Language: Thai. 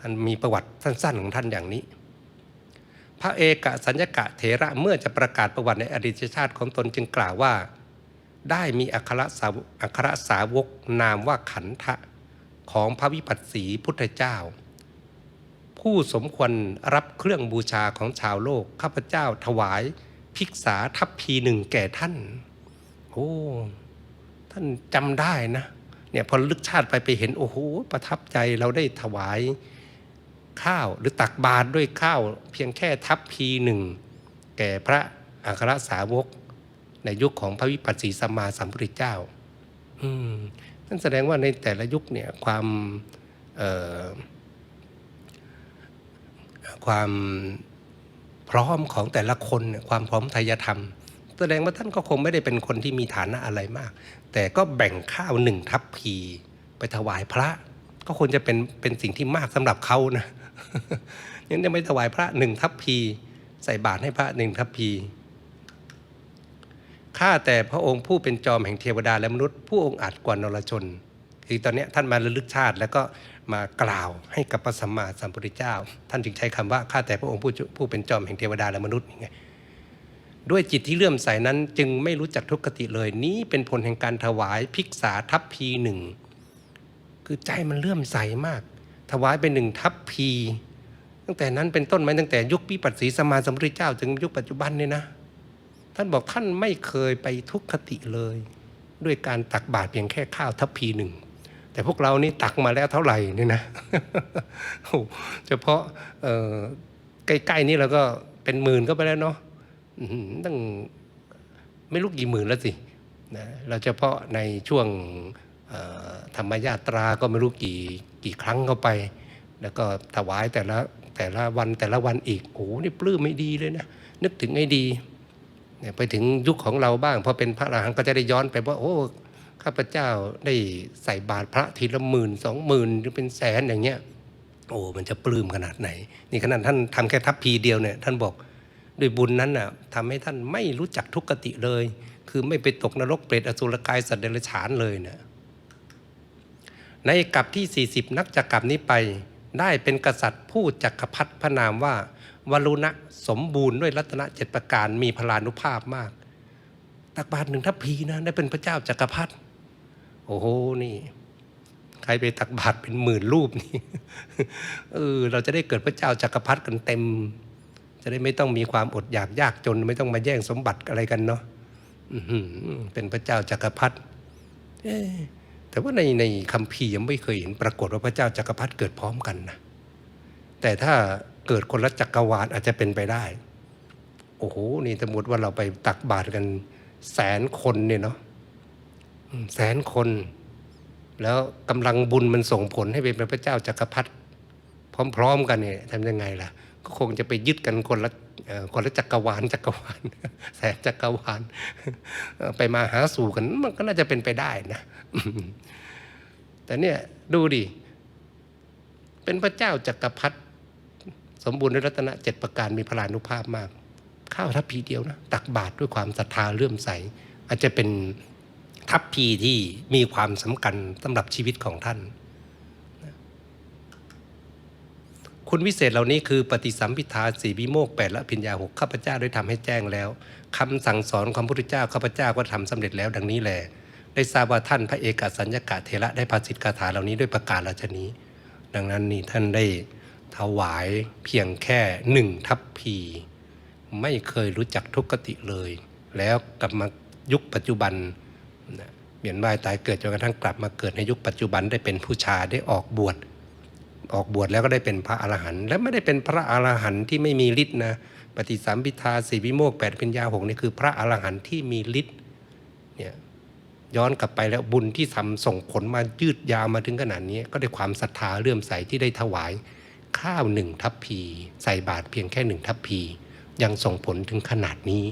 ท่านมีประวัติสั้นๆของท่านอย่างนี้ พระเอกสัญญกะเถระเมื่อจะประกาศประวัติในอดีตชาติของตนจึงกล่าวว่า ได้มีอัครสาวอัครสาวกนามว่าขันทะของพระวิปัสสีพุทธเจ้า ผู้สมควรรับเครื่องบูชาของชาวโลกข้าพเจ้าถวายภิกษาทัพพีหนึ่งแก่ท่าน โอ้ ท่านจำได้นะ เนี่ยพอลึกชาติไปไปเห็น โอ้โห ประทับใจเราได้ถวาย ข้าว หรือตักบาตรด้วยข้าว เพียงแค่ทัพพีหนึ่งแก่พระอัครสาวก ในยุคของพระวิปัสสีสัมมาสัมพุทธเจ้า อืมนั่นแสดงว่าในแต่ละยุคเนี่ยความความพร้อมของแต่ละคนเนี่ยความพร้อมทายธรรม แสดงว่าท่านก็คงไม่ได้เป็นคนที่มีฐานะอะไรมาก แต่ก็แบ่งข้าวหนึ่งทัพพีไปถวายพระ ก็ควรจะเป็นเป็นสิ่งที่มากสำหรับเขานะยังจะไม่ถวายพระหนึ่งทัพพี ใส่บาตรให้พระหนึ่งทัพพีข้าแต่พระองค์ผู้เป็นจอมแห่งเทวดาและมนุษย์ ผู้องค์อาจกว่านรชน คือตอนนี้ท่านมาระลึกชาติแล้วก็มากล่าวให้กับพระสัมมาสัมพุทธเจ้า ท่านจึงใช้คำว่าข้าแต่พระองค์ผู้ผู้เป็นจอมแห่งเทวดาและมนุษย์นี่ไงด้วยจิตที่เลื่อมใสนั้นจึงไม่รู้จักทุกขติเลยนี้เป็นผลแห่งการถวายภิกษาทัพพีหนึ่ง คือใจมันเลื่อมใสมาก ถวายเป็นหนึ่งทัพพี ตั้งแต่นั้นเป็นต้นมาตั้งแต่ยุคปิปัสสีสมาสมพุทธเจ้าถึงยุคปัจจุบันเนี่ยนะ ท่านบอกท่านไม่เคยไปทุกขติเลย ด้วยการตักบาตรเพียงแค่ข้าวทัพพีหนึ่งแต่พวกเรานี่ตักมาแล้วเท่าไหร่นี่นะโอ้เฉพาะใกล้ๆนี่เราก็เป็นหมื่นก็ไปแล้วเนาะตั้งไม่รู้กี่หมื่นแล้วสินะเราเฉพาะในช่วง ธรรมญาตราก็ไม่รู้กี่กี่ครั้งเข้าไป แล้วก็ถวายแต่ละแต่ละวันแต่ละวันอีกโอ้โหนี่ปลื้มไม่ดีเลยนะนึกถึงให้ดีไปถึงยุคของเราบ้างพอเป็นพระอรหันต์ก็จะได้ย้อนไปว่าโอ้ข้าพเจ้าได้ใส่บาตรพระทีละหมื่นสองหมื่นหรือเป็นแสนอย่างเงี้ยโอ้มันจะปลื้มขนาดไหน นี่ขนาดท่านทำแค่ทัพพีเดียวเนี่ยท่านบอกด้วยบุญนั้นน่ะทำให้ท่านไม่รู้จักทุกขติเลย คือไม่ไปตกนรกเปรตอสุรกายสัตว์เดรัจฉานเลยเนี่ย ในกับที่ 40 นักจักกับนี้ไป ได้เป็นกษัตริย์ผู้จักรพรรดิพระนามว่าวรุณะสมบูรณ์ด้วยรัตนเจ็ดประการมีพลานุภาพมาก ตักบาตรหนึ่งทัพพีนะได้เป็นพระเจ้าจักรพรรดิโอ้โหนี่ ใครไปตักบาตรเป็นหมื่นรูปนี่เออเราจะได้เกิดพระเจ้าจักรพรรดิกันเต็ม จะได้ไม่ต้องมีความอดอยากยากจนไม่ต้องมาแย่งสมบัติอะไรกันเนาะเป็นพระเจ้าจักรพรรดิ แต่ว่าในในคัมภีร์ยังไม่เคยเห็นปรากฏว่าพระเจ้าจักรพรรดิเกิดพร้อมกันนะแต่ถ้าเกิดคนละจักรวาลอาจจะเป็นไปได้ โอ้โหนี่สมมติว่าเราไปตักบาตรกันแสนคนเนี่ยเนาะแสนคน แล้วกำลังบุญมันส่งผลให้เป็นพระเจ้าจักรพรรดิพร้อม ๆ กันเนี่ยทำยังไงล่ะ ก็คงจะไปยึดกันคนละคนละจักรวาลจักรวาลแสนจักรวาลไปมาหาสู่กันมันก็น่าจะเป็นไปได้นะ แต่เนี่ยดูดิ เป็นพระเจ้าจักรพรรดิสมบูรณ์ด้วยรัตนเจ็ดประการมีพลานุภาพมาก ข้าวทัพพีเดียวนะ ตักบาตรด้วยความศรัทธาเลื่อมใส อาจจะเป็นทัพพีที่มีความสำคัญสำหรับชีวิตของท่าน คุณวิเศษเหล่านี้คือปฏิสัมพิทาสีวิโมกแปดและพิญญาหกข้าพเจ้าได้ทำให้แจ้งแล้วคำสั่งสอนของพระพุทธเจ้าข้าพเจ้าก็ทำสำเร็จแล้วดังนี้แหละได้ทราบว่าท่านพระเอกสัญญกะเทระได้ภาสิทธคาถาเหล่านี้ด้วยประกาศราชนี้ ดังนั้นนี่ท่านได้ถวายเพียงแค่หนึ่งทัพพี ไม่เคยรู้จักทุกขติเลย แล้วกลับมายุคปัจจุบันเปลี่ยนว่ายตายเกิดจนกระทั่งกลับมาเกิดในยุคปัจจุบันได้เป็นผู้ชายได้ออกบวช ออกบวชแล้วก็ได้เป็นพระอรหันต์และไม่ได้เป็นพระอรหันต์ที่ไม่มีฤทธิ์นะปฏิสัมพิทาสีวิโมกแปดป็นยาหกนี่คือพระอรหันต์ที่มีฤทธิ์เนี่ยย้อนกลับไปแล้วบุญที่ทำส่งผลมายืดยาวมาถึงขนาดนี้ก็ได้ความศรัทธาเลื่อมใสที่ได้ถวาย ข้าวหนึ่งทัพพี ใส่บาตรเพียงแค่หนึ่งทัพพี ยังส่งผลถึงขนาดนี้